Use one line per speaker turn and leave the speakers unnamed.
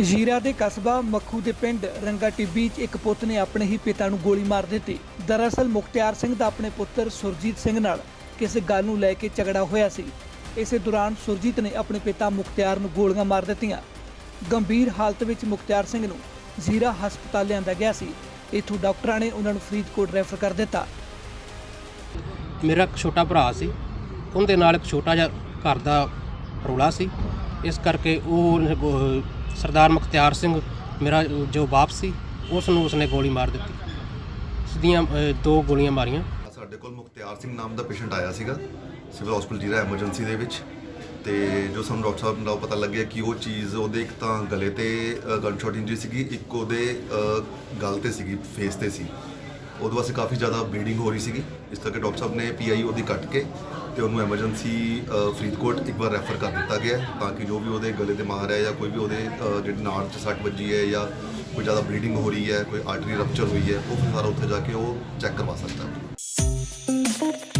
ਜੀਰਾ ਦੇ ਕਸਬਾ ਮੱਖੂ ਦੇ ਪਿੰਡ ਰੰਗਾ ਟਿੱਬੀ 'ਚ ਇੱਕ ਪੁੱਤ ਨੇ ਆਪਣੇ ਹੀ ਪਿਤਾ ਨੂੰ ਗੋਲੀ ਮਾਰ ਦਿੱਤੀ। ਦਰਅਸਲ ਮੁਖਤਿਆਰ ਸਿੰਘ ਦਾ ਆਪਣੇ ਪੁੱਤਰ ਸੁਰਜੀਤ ਸਿੰਘ ਨਾਲ ਕਿਸੇ ਗੱਲ ਨੂੰ ਲੈ ਕੇ ਝਗੜਾ ਹੋਇਆ ਸੀ। ਇਸੇ ਦੌਰਾਨ ਸੁਰਜੀਤ ਨੇ ਆਪਣੇ ਪਿਤਾ ਮੁਖਤਿਆਰ ਨੂੰ ਗੋਲੀਆਂ ਮਾਰ ਦਿੱਤੀਆਂ। ਗੰਭੀਰ ਹਾਲਤ ਵਿੱਚ ਮੁਖਤਿਆਰ ਸਿੰਘ ਨੂੰ ਜ਼ੀਰਾ ਹਸਪਤਾਲ ਲਿਆਂਦਾ ਗਿਆ ਸੀ। ਇੱਥੋਂ ਡਾਕਟਰਾਂ ਨੇ ਉਹਨਾਂ ਨੂੰ ਫਰੀਦਕੋਟ ਰੈਫਰ ਕਰ ਦਿੱਤਾ।
ਮੇਰਾ ਇੱਕ ਛੋਟਾ ਭਰਾ ਸੀ। ਉਹਦੇ ਨਾਲ ਇੱਕ ਛੋਟਾ ਜਿਹਾ ਘਰ ਦਾ ਰੌਲਾ ਸੀ। ਇਸ ਕਰਕੇ ਉਹ ਸਰਦਾਰ ਮੁਖਤਿਆਰ ਸਿੰਘ ਮੇਰਾ ਜੋ ਬਾਪ ਸੀ ਉਸ ਨੂੰ ਉਸਨੇ ਗੋਲੀ ਮਾਰ ਦਿੱਤੀ। ਸਿੱਧੀਆਂ ਅ, ਦੋ ਗੋਲੀਆਂ ਮਾਰੀਆਂ।
ਸਾਡੇ ਕੋਲ ਮੁਖਤਿਆਰ ਸਿੰਘ ਨਾਮ ਦਾ ਪੇਸ਼ੈਂਟ ਆਇਆ ਸੀਗਾ ਸਿਵਲ ਹਸਪੀਟਲ ਜੀਰਾ ਐਮਰਜੈਂਸੀ ਦੇ ਵਿੱਚ। ਤੇ ਜੋ ਸਾਨੂੰ ਡਾਕਟਰ ਸਾਹਿਬ ਨਾਲ ਪਤਾ ਲੱਗਿਆ ਕਿ ਉਹ ਚੀਜ਼ ਉਹਦੇ ਇੱਕ ਤਾਂ ਗਲੇ ਤੇ ਗਨਸ਼ਾਟ ਇੰਜਰੀ ਸੀਗੀ ਇੱਕ ਉਹਦੇ ਅ, ਗਲ ਤੇ ਸੀਗੀ ਫੇਸ ਤੇ ਸੀ। ਉਹਦੇ ਵਾਸਤੇ ਕਾਫੀ ਜ਼ਿਆਦਾ ਬਲੀਡਿੰਗ ਹੋ ਰਹੀ ਸੀਗੀ। ਇਸ ਕਰਕੇ ਡਾਕਟਰ ਸਾਹਿਬ ਨੇ ਪੀਆਈ ਉਹਦੀ ਕੱਟ ਕੇ ਤੇ ਉਹਨੂੰ ਐਮਰਜੈਂਸੀ ਫਰੀਦਕੋਟ ਇੱਕ ਵਾਰ ਰੈਫਰ ਕਰ ਦਿੱਤਾ ਗਿਆ ਤਾਂ ਕਿ ਜੋ ਵੀ ਉਹਦੇ ਗਲੇ ਤੇ ਮਾਰ ਹੈ ਜਾਂ ਕੋਈ ਵੀ ਉਹਦੇ ਅ, ਜਿਹੜੀ ਨਾੜ 'ਚ ਸੱਟ ਵੱਜੀ ਹੈ ਜਾਂ ਕੋਈ ਜ਼ਿਆਦਾ ਬਲੀਡਿੰਗ ਹੋ ਰਹੀ ਹੈ ਕੋਈ ਆਰਟਰੀ ਰਪਚਰ ਹੋਈ ਹੈ ਉਹ ਫਿਰ ਸਾਰਾ ਉੱਥੇ ਜਾ ਕੇ ਉਹ ਚੈੱਕ ਕਰਵਾ ਸਕਦਾ ਹੈ।